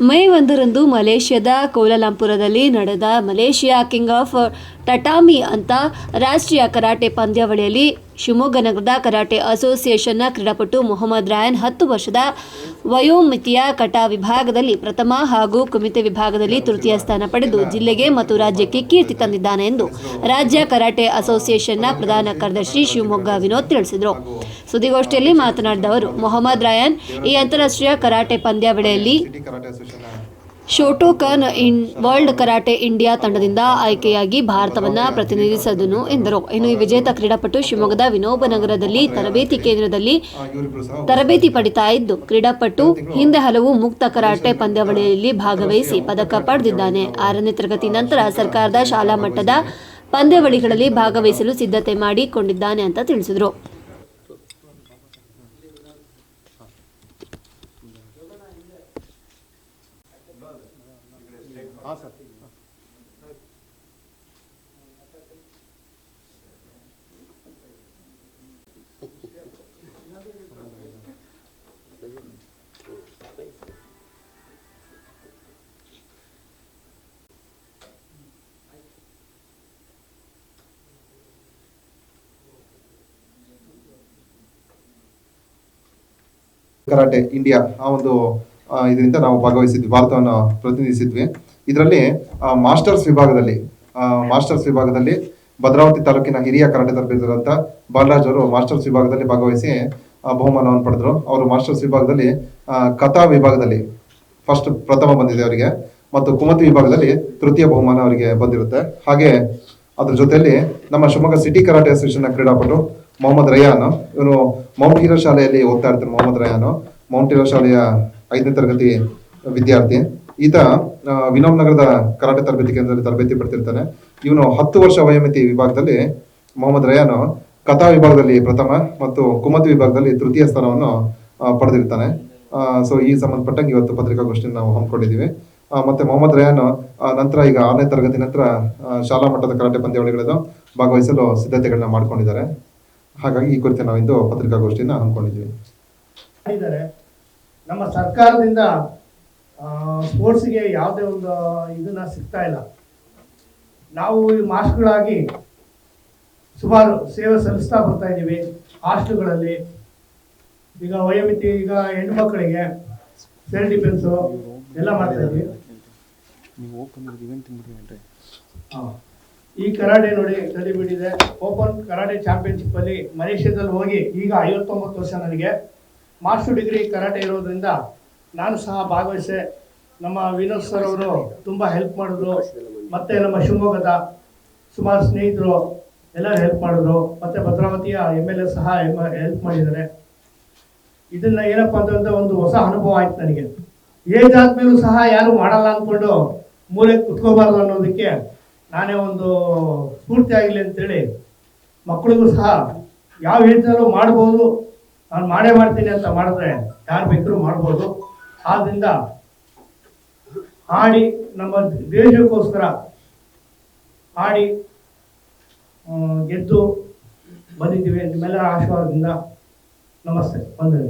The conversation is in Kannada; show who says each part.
Speaker 1: ಮೇ ಒಂದರಂದು ಮಲೇಷ್ಯಾದ ಕೌಲಾಲಂಪುರದಲ್ಲಿ ನಡೆದ ಮಲೇಷ್ಯಾ ಕಿಂಗ್ ಆಫ್ ಟಟಾಮಿ ಅಂತ ರಾಷ್ಟ್ರೀಯ ಕರಾಟೆ ಪಂದ್ಯಾವಳಿಯಲ್ಲಿ ಶಿವಮೊಗ್ಗ ನಗರದ ಕರಾಟೆ ಅಸೋಸಿಯೇಷನ್ನ ಕ್ರೀಡಾಪಟು ಮೊಹಮ್ಮದ್ ರಾಯನ್ ಹತ್ತು ವರ್ಷದ ವಯೋಮಿತಿಯ ಕಟಾ ವಿಭಾಗದಲ್ಲಿ ಪ್ರಥಮ ಹಾಗೂ ಕುಮಿತೆ ವಿಭಾಗದಲ್ಲಿ ತೃತೀಯ ಸ್ಥಾನ ಪಡೆದು ಜಿಲ್ಲೆಗೆ ಮತ್ತು ರಾಜ್ಯಕ್ಕೆ ಕೀರ್ತಿ ತಂದಿದ್ದಾನೆ ಎಂದು ರಾಜ್ಯ ಕರಾಟೆ ಅಸೋಸಿಯೇಷನ್ನ ಪ್ರಧಾನ ಕಾರ್ಯದರ್ಶಿ ಶಿವಮೊಗ್ಗ ವಿನೋದ್ ತಿಳಿಸಿದರು. ಸುದ್ದಿಗೋಷ್ಠಿಯಲ್ಲಿ ಮಾತನಾಡಿದ ಅವರು, ಮೊಹಮ್ಮದ್ ರಾಯನ್ ಈ ಅಂತಾರಾಷ್ಟ್ರೀಯ ಕರಾಟೆ ಪಂದ್ಯಾವಳಿಯಲ್ಲಿ Shotokan in world karate India ತಂಡದಿಂದ ಆಯ್ಕೆಯಾಗಿ ಭಾರತವನ್ನ ಪ್ರತಿನಿಧಿಸಿದನು ಎಂದರು. ಇನ್ನು ಈ ವಿಜೇತ ಕ್ರೀಡಾಪಟು ಶಿವಮೊಗ್ಗದ ವಿನೋಬ ನಗರದಲ್ಲಿ ತರಬೇತಿ ಕೇಂದ್ರದಲ್ಲಿ ತರಬೇತಿ ಪಡಿತಾ ಇದ್ದು, ಕ್ರೀಡಾಪಟು ಹಿಂದೆ ಹಲವು ಮುಕ್ತ ಕರಾಟೆ ಪಂದ್ಯಾವಳಿಯಲ್ಲಿ ಭಾಗವಹಿಸಿ ಪದಕ ಪಡೆದಿದ್ದಾನೆ. ಆರನೇ ತರಗತಿ ನಂತರ ಸರ್ಕಾರದ ಶಾಲಾ ಮಟ್ಟದ ಪಂದ್ಯಾವಳಿಗಳಲ್ಲಿ ಭಾಗವಹಿಸಲು ಸಿದ್ಧತೆ ಮಾಡಿಕೊಂಡಿದ್ದಾನೆ ಅಂತ ತಿಳಿಸಿದರು.
Speaker 2: ಕರಾಟೆ ಇಂಡಿಯಾ ಆ ಒಂದು ಇದರಿಂದ ನಾವು ಭಾಗವಹಿಸಿದ್ವಿ ಭಾರತವನ್ನು ಪ್ರತಿನಿಧಿಸಿದ್ವಿ. ಇದರಲ್ಲಿ ಮಾಸ್ಟರ್ಸ್ ವಿಭಾಗದಲ್ಲಿ ಮಾಸ್ಟರ್ಸ್ ವಿಭಾಗದಲ್ಲಿ ಭದ್ರಾವತಿ ತಾಲೂಕಿನ ಹಿರಿಯ ಕರಾಟೆ ತರಬೇತಿದಂತ ಬಾಲರಾಜ್ ಅವರು ಮಾಸ್ಟರ್ಸ್ ವಿಭಾಗದಲ್ಲಿ ಭಾಗವಹಿಸಿ ಬಹುಮಾನವನ್ನು ಪಡೆದರು. ಅವರು ಮಾಸ್ಟರ್ಸ್ ವಿಭಾಗದಲ್ಲಿ ಕಥಾ ವಿಭಾಗದಲ್ಲಿ ಫಸ್ಟ್ ಪ್ರಥಮ ಬಂದಿದೆ ಅವರಿಗೆ ಮತ್ತು ಕುಮತಿ ವಿಭಾಗದಲ್ಲಿ ತೃತೀಯ ಬಹುಮಾನ ಅವರಿಗೆ ಬಂದಿರುತ್ತೆ. ಹಾಗೆ ಅದ್ರ ಜೊತೆಯಲ್ಲಿ ನಮ್ಮ ಶಿವಮೊಗ್ಗ ಸಿಟಿ ಕರಾಟೆ ಅಸೋಸಿಯೇಷನ್ ಕ್ರೀಡಾಪಟು ಮೊಹಮ್ಮದ್ ರಯಾನ್, ಇವನು ಮೌಂಟ್ ಹೀರೋ ಶಾಲೆಯಲ್ಲಿ ಓದ್ತಾ ಇರ್ತಾರೆ ಮೊಹಮ್ಮದ್ ರಯಾನ್. ಮೌಂಟ್ ಹೀರೋ ಶಾಲೆಯ ಐದನೇ ತರಗತಿ ವಿದ್ಯಾರ್ಥಿ. ಈತ ವಿನೋಮ್ ನಗರದ ಕರಾಟೆ ತರಬೇತಿ ಕೇಂದ್ರದಲ್ಲಿ ತರಬೇತಿ ಪಡ್ತಿರ್ತಾನೆ. ಇವನು ಹತ್ತು ವರ್ಷ ವಯೋಮಿತಿ ವಿಭಾಗದಲ್ಲಿ ಮೊಹಮ್ಮದ್ ರಯಾನ್ ಕಥಾ ವಿಭಾಗದಲ್ಲಿ ಪ್ರಥಮ ಮತ್ತು ಕುಮತ್ ವಿಭಾಗದಲ್ಲಿ ತೃತೀಯ ಸ್ಥಾನವನ್ನು ಪಡೆದಿರ್ತಾನೆ. ಸೊ, ಈ ಸಂಬಂಧಪಟ್ಟಂಗೆ ಇವತ್ತು ಪತ್ರಿಕಾಗೋಷ್ಠಿಯನ್ನು ನಾವು ಹಮ್ಮಿಕೊಂಡಿದ್ದೀವಿ. ಮತ್ತೆ ಮೊಹಮ್ಮದ್ ರಯಾನ್ ನಂತರ ಈಗ ಆರನೇ ತರಗತಿ ನಂತರ ಶಾಲಾ ಮಟ್ಟದ ಕರಾಟೆ ಪಂದ್ಯಾವಳಿಗಳನ್ನು ಭಾಗವಹಿಸಲು ಸಿದ್ಧತೆಗಳನ್ನ ಮಾಡ್ಕೊಂಡಿದ್ದಾರೆ. ಹಾಗಾಗಿ ಈ ಕುರಿತು ನಾವಿಂದು ಪತ್ರಿಕಾ ಪತ್ರಿಕಾಗೋಷ್ಠಿಯನ್ನು ಹಮ್ಮಿಕೊಂಡಿದ್ದೀವಿ
Speaker 3: ನಮ್ಮ ಸರ್ಕಾರದಿಂದ ಸ್ಪೋರ್ಟ್ಸ್ಗೆ ಯಾವುದೇ ಒಂದು ಇದನ್ನ ಸಿಗ್ತಾ ಇಲ್ಲ. ನಾವು ಈ ಮಾಸ್ಕ್ಗಳಾಗಿ ಸುಮಾರು ಸೇವೆ ಸಲ್ಲಿಸ್ತಾ ಬರ್ತಾ ಇದ್ದೀವಿ ಹಾಸ್ಟೆಲ್ಗಳಲ್ಲಿ. ಈಗ ವಯೋಮಿತಿ ಈಗ ಹೆಣ್ಮಕ್ಳಿಗೆ ಸೆಲ್ ಡಿಫೆನ್ಸು ಎಲ್ಲ ಮಾಡ್ತಾ ಇದ್ದೀವಿ. ಈ ಕರಾಟೆ ನೋಡಿ ಬಿಟ್ಟಿದೆ ಓಪನ್ ಕರಾಟೆ ಚಾಂಪಿಯನ್ಶಿಪ್ ಅಲ್ಲಿ ಮಲೇಷ್ಯಾದಲ್ಲಿ ಹೋಗಿ ಈಗ ಐವತ್ತೊಂಬತ್ತು ವರ್ಷ ನನಗೆ. ಮಾಸ್ಟರ್ ಡಿಗ್ರಿ ಕರಾಟೆ ಇರೋದ್ರಿಂದ ನಾನು ಸಹ ಭಾಗವಹಿಸೆ. ನಮ್ಮ ವಿನೋದ್ ಸರ್ ಅವರು ತುಂಬ ಹೆಲ್ಪ್ ಮಾಡಿದ್ರು. ಮತ್ತೆ ನಮ್ಮ ಶಿವಮೊಗ್ಗದ ಸುಮಾರು ಸ್ನೇಹಿತರು ಎಲ್ಲರೂ ಹೆಲ್ಪ್ ಮಾಡಿದ್ರು. ಮತ್ತೆ ಭದ್ರಾವತಿಯ ಎಂ ಎಲ್ ಎ ಸಹ ಹೆಲ್ಪ್ ಮಾಡಿದ್ದಾರೆ. ಇದನ್ನ ಏನಪ್ಪ ಅಂತಂದ್ರೆ ಒಂದು ಹೊಸ ಅನುಭವ ಆಯ್ತು ನನಗೆ. ಏಜ್ ಆದ್ಮೇಲೂ ಸಹ ಯಾರು ಮಾಡಲ್ಲ ಅಂದ್ಕೊಂಡು ಮೂಲೆ ಕುತ್ಕೋಬಾರ್ದು ಅನ್ನೋದಕ್ಕೆ ನಾನೇ ಒಂದು ಸ್ಫೂರ್ತಿ ಆಗಲಿ ಅಂತೇಳಿ ಮಕ್ಕಳಿಗೂ ಸಹ ಯಾವ ಏಜ್ನಲ್ಲೂ ಮಾಡ್ಬೋದು. ನಾನು ಮಾಡೇ ಮಾಡ್ತೀನಿ ಅಂತ ಮಾಡಿದ್ರೆ ಯಾರು ಬೇಕಾದ್ರೂ ಮಾಡ್ಬೋದು. ಆದ್ರಿಂದ ಆಡಿ ನಮ್ಮ ದೇಶಕ್ಕೋಸ್ಕರ ಆಡಿ ಗೆದ್ದು ಬಂದಿದ್ದೀವಿ. ನಿಮ್ಮೆಲ್ಲರ ಆಶೀರ್ವಾದದಿಂದ ನಮಸ್ತೆ. ವಂದನೆ.